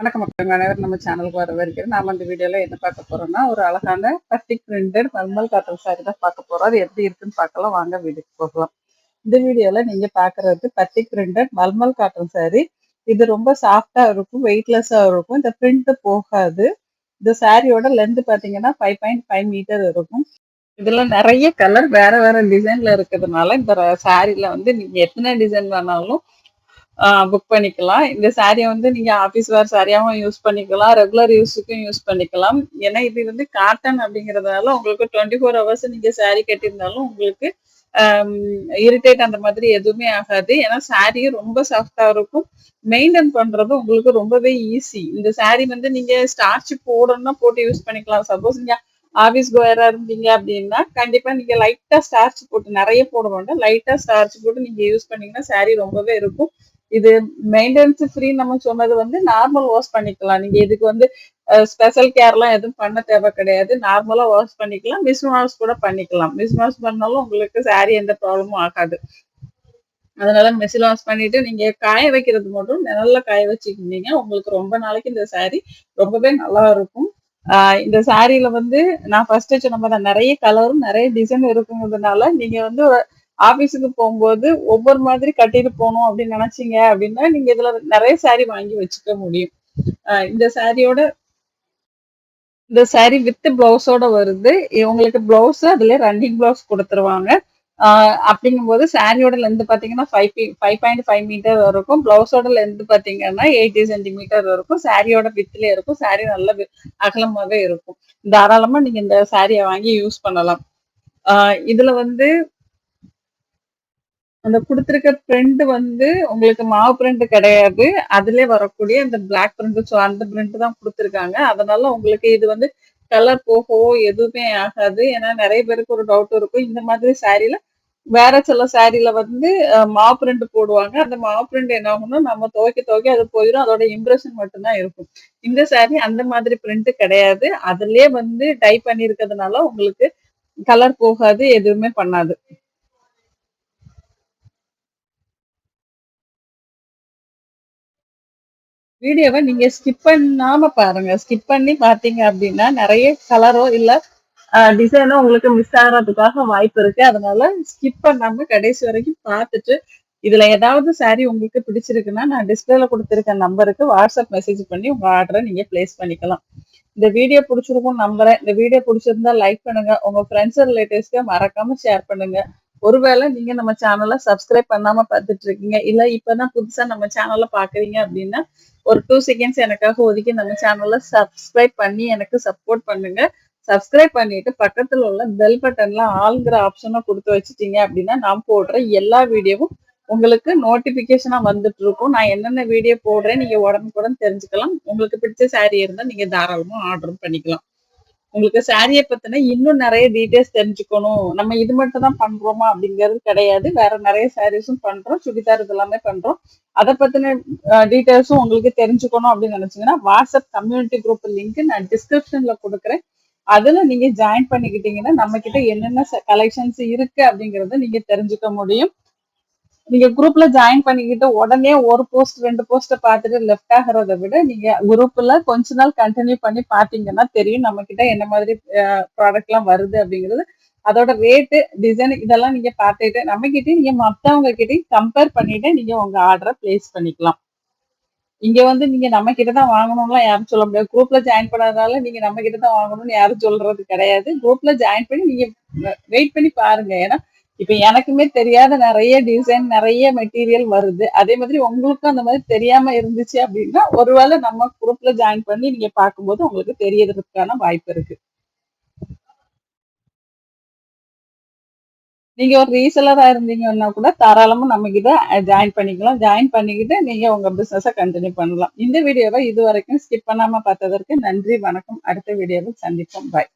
வணக்கம் மக்கள் அனைவரும். நம்ம சேனலுக்கு வர வரைக்கும் நாம இந்த வீடியோல என்ன பார்க்க போறோம்னா ஒரு அழகான பஸ்டிக் பிரிண்டட் மல்மல் காட்டன் சாரி தான் பார்க்க போறோம். அது எப்படி இருக்குன்னு பார்க்கலாம். வாங்க வீடுக்கு போகலாம். இந்த வீடியோல நீங்க பாக்குறது பஸ்டிக் பிரிண்டட் மல்மல் காட்டன் சாரி இது ரொம்ப சாஃப்டா இருக்கும் வெயிட்லெஸ்ஸா இருக்கும். இந்த பிரிண்ட் போகாது. இந்த சாரியோட லென்த் பாத்தீங்கன்னா ஃபைவ் பாயிண்ட் ஃபைவ் மீட்டர் இருக்கும். இதுல நிறைய கலர் வேற வேற டிசைன்ல இருக்கிறதுனால இந்த சாரில வந்து நீங்க எத்தனை டிசைன் வேணாலும் புக் பண்ணிக்கலாம். இந்த சாரியை வந்து நீங்க ஆபீஸ் வேர் சாரியாவும் யூஸ் பண்ணிக்கலாம். ரெகுலர் யூஸுக்கும் யூஸ் பண்ணிக்கலாம். ஏன்னா இது வந்து காட்டன் அப்படிங்கறதுனால உங்களுக்கு டுவெண்ட்டி ஃபோர் ஹவர்ஸ் நீங்க சாரி கட்டியிருந்தாலும் உங்களுக்கு இரிட்டேட் அந்த மாதிரி எதுவுமே ஆகாது. ஏன்னா சாரியும் ரொம்ப சாஃப்டா இருக்கும். மெயின்டைன் பண்றது உங்களுக்கு ரொம்பவே ஈஸி இந்த சாரி வந்து நீங்க ஸ்டார்ச் போடணும்னா போட்டு யூஸ் பண்ணிக்கலாம். சப்போஸ் நீங்க ஆபீஸ் கோயரா இருந்தீங்க அப்படின்னா கண்டிப்பா நீங்க லைட்டா ஸ்டார்ச் போட்டு நிறைய போட வேண்டாம். லைட்டா ஸ்டார்ச் போட்டு நீங்க யூஸ் பண்ணீங்கன்னா சாரி ரொம்பவே இருக்கும். இது மெயின்டெனன்ஸ் ஃப்ரீ நம்ம சொன்னது வந்து நார்மல் வாஷ் பண்ணிக்கலாம். நீங்க இதுக்கு வந்து ஸ்பெஷல் கேர்லாம் எதுவும் பண்ண தேவை கிடையாது. நார்மலா வாஷ் பண்ணிக்கலாம். மிஸ் வாஷ் கூட பண்ணிக்கலாம். மிஸ் வாஷ் பண்ணாலும் உங்களுக்கு சாரி எந்த ப்ராப்ளமும் ஆகாது. அதனால மிஷின் வாஷ் பண்ணிட்டு நீங்க காய வைக்கிறது மட்டும் நல்லா காய வச்சுக்கிட்டீங்க. உங்களுக்கு ரொம்ப நாளைக்கு இந்த சாரி ரொம்பவே நல்லா இருக்கும். இந்த சாரியில வந்து நான் ஃபர்ஸ்ட் சொன்ன மாதிரி நிறைய கலரும் நிறைய டிசைன் இருக்குங்கிறதுனால நீங்க வந்து ஆபீஸுக்கு போகும்போது ஒவ்வொரு மாதிரி கட்டிட்டு போகணும் அப்படின்னு நினைச்சீங்க அப்படின்னா நீங்க இதுல நிறைய சாரி வாங்கி வச்சுக்க முடியும். இந்த சாரியோட இந்த சாரி வித் பிளவுஸோட வருது. உங்களுக்கு பிளவுஸ் அதுல ரன்னிங் பிளவுஸ் கொடுத்துருவாங்க. அப்படிங்கும்போது சாரியோட லென்த் பாத்தீங்கன்னா five five point five meter இருக்கும். பிளவுஸோட லென்த் பாத்தீங்கன்னா எயிட்டி சென்டிமீட்டர் இருக்கும். சாரியோட வித்துல இருக்கும். சாரி நல்ல அகலமாவே இருக்கும். தாராளமா நீங்க இந்த சாரியை வாங்கி யூஸ் பண்ணலாம். இதுல வந்து அந்த கொடுத்துருக்க பிரிண்ட் வந்து உங்களுக்கு மாவு பிரிண்ட் கிடையாது. அதுல வரக்கூடிய அந்த பிளாக் பிரிண்ட் ஸோ அந்த பிரிண்ட் தான் கொடுத்துருக்காங்க. அதனால உங்களுக்கு இது வந்து கலர் போகவோ எதுவுமே ஆகாது. ஏன்னா நிறைய பேருக்கு ஒரு டவுட் இருக்கும். இந்த மாதிரி சாரீல வேற சில சாரீல வந்து மாவு பிரிண்ட் போடுவாங்க. அந்த மாவு பிரிண்ட் என்ன ஆகும்னா நம்ம துவைக்க துவைக்க அது போயிடும் அதோட இம்ப்ரெஷன் மட்டும்தான் இருக்கும். இந்த சாரி அந்த மாதிரி பிரிண்ட் கிடையாது. அதுலயே வந்து டை பண்ணிருக்கிறதுனால உங்களுக்கு கலர் போகாது எதுவுமே பண்ணாது. வீடியோவை நீங்க ஸ்கிப் பண்ணாம பாருங்க. ஸ்கிப் பண்ணி பாத்தீங்க அப்படின்னா நிறைய கலரோ இல்ல டிசைனோ உங்களுக்கு மிஸ் ஆகிறதுக்காக வாய்ப்பு இருக்கு. அதனால ஸ்கிப் பண்ணாம கடைசி வரைக்கும் பார்த்துட்டு இதுல ஏதாவது சாரி உங்களுக்கு பிடிச்சிருக்குன்னா நான் டிஸ்பிளேல கொடுத்துருக்க நம்பருக்கு வாட்ஸ்அப் மெசேஜ் பண்ணி உங்க ஆர்டரை நீங்க பிளேஸ் பண்ணிக்கலாம். இந்த வீடியோ பிடிச்சிருக்கும் நம்புறேன். இந்த வீடியோ பிடிச்சிருந்தா லைக் பண்ணுங்க. உங்க ஃப்ரெண்ட்ஸ் ரிலேட்டிவ்ஸ்க்கு மறக்காம ஷேர் பண்ணுங்க. ஒருவேளை நீங்க நம்ம சேனலை சப்ஸ்கிரைப் பண்ணாம பார்த்துட்டு இருக்கீங்க இல்ல இப்பதான் புதுசா நம்ம சேனலை பாக்குறீங்க அப்படின்னா ஒரு டூ செகண்ட்ஸ் எனக்காக ஒதுக்கி நம்ம சேனலை சப்ஸ்கிரைப் பண்ணி எனக்கு சப்போர்ட் பண்ணுங்க. சப்ஸ்கிரைப் பண்ணிட்டு பக்கத்துல உள்ள பெல் பட்டன்ல ஆளுங்கிற ஆப்ஷனை கொடுத்து வச்சுட்டீங்க அப்படின்னா நான் போடுற எல்லா வீடியோவும் உங்களுக்கு நோட்டிபிகேஷனா வந்துட்டு இருக்கும் நான் என்னென்ன வீடியோ போடுறேன் நீங்க உடனுக்குடன் தெரிஞ்சுக்கலாம். உங்களுக்கு பிடிச்ச சாரி இருந்தா நீங்க தாராளமா ஆர்டரும் பண்ணிக்கலாம். உங்களுக்கு சாரியை பத்தின இன்னும் நிறைய டீட்டெயில்ஸ் தெரிஞ்சுக்கணும். நம்ம இது மட்டும் தான் பண்றோமா அப்படிங்கிறது கிடையாது. வேற நிறைய சாரீஸும் பண்றோம். சுடிதார் இதெல்லாமே பண்றோம். அதை பத்தின டீட்டெயில்ஸும் உங்களுக்கு தெரிஞ்சுக்கணும் அப்படின்னு நினைச்சீங்கன்னா வாட்ஸ்அப் கம்யூனிட்டி குரூப் லிங்க் நான் டிஸ்கிரிப்ஷன்ல கொடுக்குறேன். அதுல நீங்க ஜாயின் பண்ணிக்கிட்டீங்கன்னா நம்ம கிட்ட என்னென்ன கலெக்ஷன்ஸ் இருக்கு அப்படிங்கறத நீங்க தெரிஞ்சுக்க முடியும். நீங்க குரூப்ல ஜாயின் பண்ணிக்கிட்டு உடனே ஒரு போஸ்ட் ரெண்டு போஸ்ட பார்த்துட்டு லெஃப்ட் ஆகிறத விட நீங்க குரூப்ல கொஞ்ச நாள் கண்டினியூ பண்ணி பாத்தீங்கன்னா தெரியும் நம்ம கிட்ட என்ன மாதிரி ப்ராடக்ட் எல்லாம் வருது அப்படிங்கிறது. அதோட ரேட்டு டிசைன் இதெல்லாம் நீங்க பார்த்துட்டு நம்ம கிட்டே நீங்க மற்றவங்க கிட்டயும் கம்பேர் பண்ணிட்டு நீங்க உங்க ஆர்டரை பிளேஸ் பண்ணிக்கலாம். இங்க வந்து நீங்க நம்ம கிட்ட தான் வாங்கணும்லாம் யாரும் சொல்ல முடியாது. குரூப்ல ஜாயின் பண்ணாதனால நீங்க நம்ம கிட்ட தான் வாங்கணும்னு யாரும் சொல்றது கிடையாது. குரூப்ல ஜாயின் பண்ணி நீங்க வெயிட் பண்ணி பாருங்க. ஏன்னா இப்ப எனக்குமே தெரியாத நிறைய டிசைன் நிறைய மெட்டீரியல் வருது. அதே மாதிரி உங்களுக்கும் அந்த மாதிரி தெரியாம இருந்துச்சு அப்படின்னா ஒருவேளை நம்ம குரூப்ல ஜாயின் பண்ணி நீங்க பார்க்கும்போது உங்களுக்கு தெரியறதுக்கான வாய்ப்பு இருக்கு. நீங்க ஒரு ரீசெலரா இருந்தீங்கன்னா கூட தாராளமா நம்ம கிட்ட ஜாயின் பண்ணிக்கலாம். ஜாயின் பண்ணிக்கிட்டு நீங்க உங்க பிசினஸ கண்டினியூ பண்ணலாம். இந்த வீடியோவை இது வரைக்கும் ஸ்கிப் பண்ணாம பார்த்ததற்கு நன்றி வணக்கம். அடுத்த வீடியோவில் சந்திப்போம். பாய்